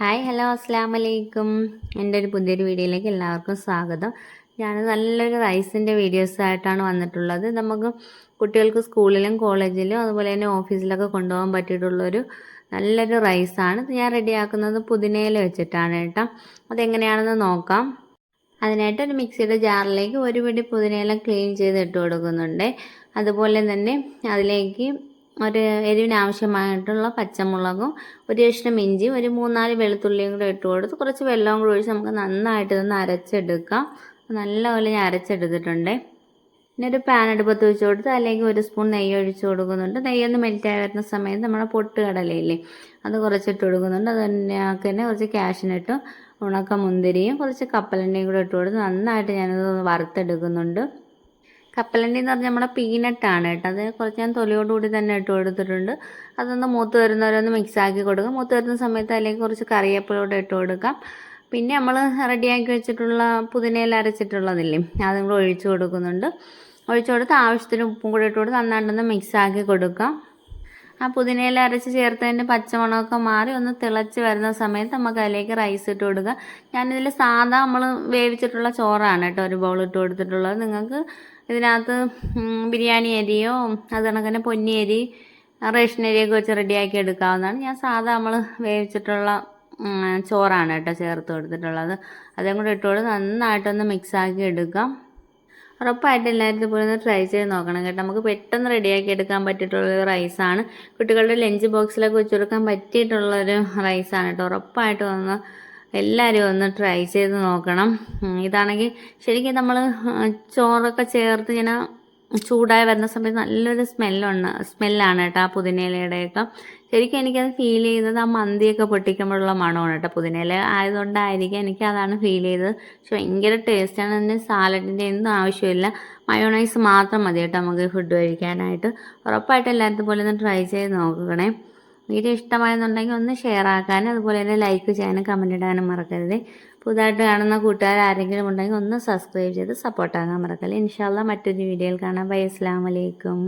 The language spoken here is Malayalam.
ഹായ് ഹലോ അസ്സാം വലൈക്കും എന്റെ ഒരു പുതിയൊരു വീഡിയോയിലേക്ക് എല്ലാവർക്കും സ്വാഗതം. ഞാൻ നല്ലൊരു റൈസിന്റെ വീഡിയോസായിട്ടാണ് വന്നിട്ടുള്ളത്. നമുക്ക് കുട്ടികൾക്ക് സ്കൂളിലും കോളേജിലും അതുപോലെ തന്നെ ഓഫീസിലൊക്കെ കൊണ്ടുപോകാൻ പറ്റിയിട്ടുള്ളൊരു നല്ലൊരു റൈസാണ്. ഞാൻ റെഡിയാക്കുന്നത് പുതിനയില വെച്ചിട്ടാണ് കേട്ടോ. അതെങ്ങനെയാണെന്ന് നോക്കാം. അതിനായിട്ട് ഒരു മിക്സിയുടെ ജാറിലേക്ക് ഒരു പിടി പുതിനയില ക്ലീൻ ചെയ്ത് ഇട്ട് കൊടുക്കുന്നുണ്ട്. അതുപോലെ തന്നെ അതിലേക്ക് ഒരു എരിവിന് ആവശ്യമായിട്ടുള്ള പച്ചമുളകും ഒരു കഷ്ണം ഇഞ്ചി ഒരു മൂന്നാൽ വെളുത്തുള്ളിയും കൂടെ ഇട്ട് കൊടുത്ത് കുറച്ച് വെള്ളവും കൂടി ഒഴിച്ച് നമുക്ക് നന്നായിട്ട് ഇതൊന്ന് അരച്ചെടുക്കാം. നല്ലപോലെ ഞാൻ അരച്ചെടുത്തിട്ടുണ്ട്. പിന്നെ ഒരു പാൻ അടുപ്പത്ത് വെച്ച് കൊടുത്ത് അല്ലെങ്കിൽ ഒരു സ്പൂൺ നെയ്യ് ഒഴിച്ച് കൊടുക്കുന്നുണ്ട്. നെയ്യൊന്ന് മെൽറ്റായി വരുന്ന സമയത്ത് നമ്മുടെ പൊട്ട് കടലയില്ലേ അത് കുറച്ചിട്ട് കൊടുക്കുന്നുണ്ട്. അത് തന്നെ കുറച്ച് ക്യാഷിനിട്ടും ഉണക്ക മുന്തിരിയും കുറച്ച് കപ്പലണ്ടിയും കൂടെ ഇട്ട് കൊടുത്ത് നന്നായിട്ട് ഞാനത് വറുത്തെടുക്കുന്നുണ്ട്. കപ്പലണ്ടി എന്ന് പറഞ്ഞാൽ നമ്മുടെ പീനട്ടാണ് കേട്ടോ. അത് കുറച്ച് ഞാൻ തൊലിയോടുകൂടി തന്നെ ഇട്ട് കൊടുത്തിട്ടുണ്ട്. അതൊന്ന് മൂത്ത് വരുന്നവരൊന്ന് മിക്സ് ആക്കി മൂത്ത് വരുന്ന സമയത്ത് അതിലേക്ക് കുറച്ച് കറിവേപ്പിലൂടെ ഇട്ട് കൊടുക്കാം. പിന്നെ നമ്മൾ റെഡിയാക്കി വെച്ചിട്ടുള്ള പുതിനയിൽ അരച്ചിട്ടുള്ളതില്ലേ അതും കൂടെ ഒഴിച്ചു കൊടുക്കുന്നുണ്ട്. ഒഴിച്ചു കൊടുത്ത് ആവശ്യത്തിന് ഉപ്പും കൂടി ഇട്ട് കൊടുത്ത് നന്നായിട്ടൊന്ന് മിക്സ് ആക്കി കൊടുക്കാം. ആ പുതിനയില അരച്ച് ചേർത്തതിന്റെ പച്ചമണമൊക്കെ മാറി ഒന്ന് തിളച്ച് വരുന്ന സമയത്ത് നമുക്ക് അതിലേക്ക് റൈസ് ഇട്ട് കൊടുക്കുക ഞാനിതിൽ സാധാ നമ്മൾ വേവിച്ചിട്ടുള്ള ചോറാണ് കേട്ടോ ഒരു ബൗൾ ഇട്ട് കൊടുത്തിട്ടുള്ളത്. നിങ്ങൾക്ക് ഇതിനകത്ത് ബിരിയാണി അരിയോ അത് കണക്കിന് പൊന്നി അരി റേഷൻ അരിയൊക്കെ വെച്ച് റെഡിയാക്കി എടുക്കാവുന്നതാണ്. ഞാൻ സാധാ നമ്മൾ വേവിച്ചിട്ടുള്ള ചോറാണ് കേട്ടോ ചേർത്ത് കൊടുത്തിട്ടുള്ളത്. അതേ കൂടെ ഇട്ടുകൊണ്ട് നന്നായിട്ടൊന്ന് മിക്സാക്കി എടുക്കാം. ഉറപ്പായിട്ട് എല്ലാവരും ഇതുപോലെ ഒന്ന് ട്രൈ ചെയ്ത് നോക്കണം കേട്ടോ. നമുക്ക് പെട്ടെന്ന് റെഡിയാക്കി എടുക്കാൻ പറ്റിയിട്ടുള്ളൊരു റൈസാണ് കുട്ടികളുടെ ലഞ്ച് ബോക്സിലൊക്കെ വെച്ച് കൊടുക്കാൻ പറ്റിയിട്ടുള്ളൊരു റൈസാണ് കേട്ടോ. ഉറപ്പായിട്ടും ഒന്ന് എല്ലാവരും ഒന്ന് ട്രൈ ചെയ്ത് നോക്കണം. ഇതാണെങ്കിൽ ശരിക്കും നമ്മൾ ചോറൊക്കെ ചേർത്ത് ഇങ്ങനെ ചൂടായി വരുന്ന സമയത്ത് നല്ലൊരു സ്മെല്ലുണ്ട് സ്മെല്ലാണ് കേട്ടോ ആ പുതിനയിലയുടെയൊക്കെ. ശരിക്കും എനിക്കത് ഫീൽ ചെയ്യുന്നത് ആ മന്തിയൊക്കെ പൊട്ടിക്കുമ്പോഴുള്ള മണമാണ് കേട്ടോ. പുതിനയില ആയതുകൊണ്ടായിരിക്കും എനിക്ക് അതാണ് ഫീൽ ചെയ്തത്. പക്ഷെ ഭയങ്കര ടേസ്റ്റാണ് അതിന് സാലഡിന്റെ ഒന്നും ആവശ്യമില്ല. മയോണൈസ് മാത്രം മതി കേട്ടോ നമുക്ക് ഫുഡ് കഴിക്കാനായിട്ട്. ഉറപ്പായിട്ട് എല്ലാവരും പോലെ ഒന്ന് ട്രൈ ചെയ്ത് നോക്കണേ. വീഡിയോ ഇഷ്ടമായെന്നുണ്ടെങ്കിൽ ഒന്ന് ഷെയർ ആക്കാനും അതുപോലെ തന്നെ ലൈക്ക് ചെയ്യാനും കമന്റ് ഇടാനും മറക്കരുത്. പുതുതായിട്ട് കാണുന്ന കൂട്ടുകാർ ആരെങ്കിലും ഉണ്ടെങ്കിൽ ഒന്ന് സബ്സ്ക്രൈബ് ചെയ്ത് സപ്പോർട്ടാകാൻ മറക്കല്ലേ ഇൻഷാല്ല മറ്റൊരു വീഡിയോയിൽ കാണാം. ബൈ അസ്സാം വലൈക്കും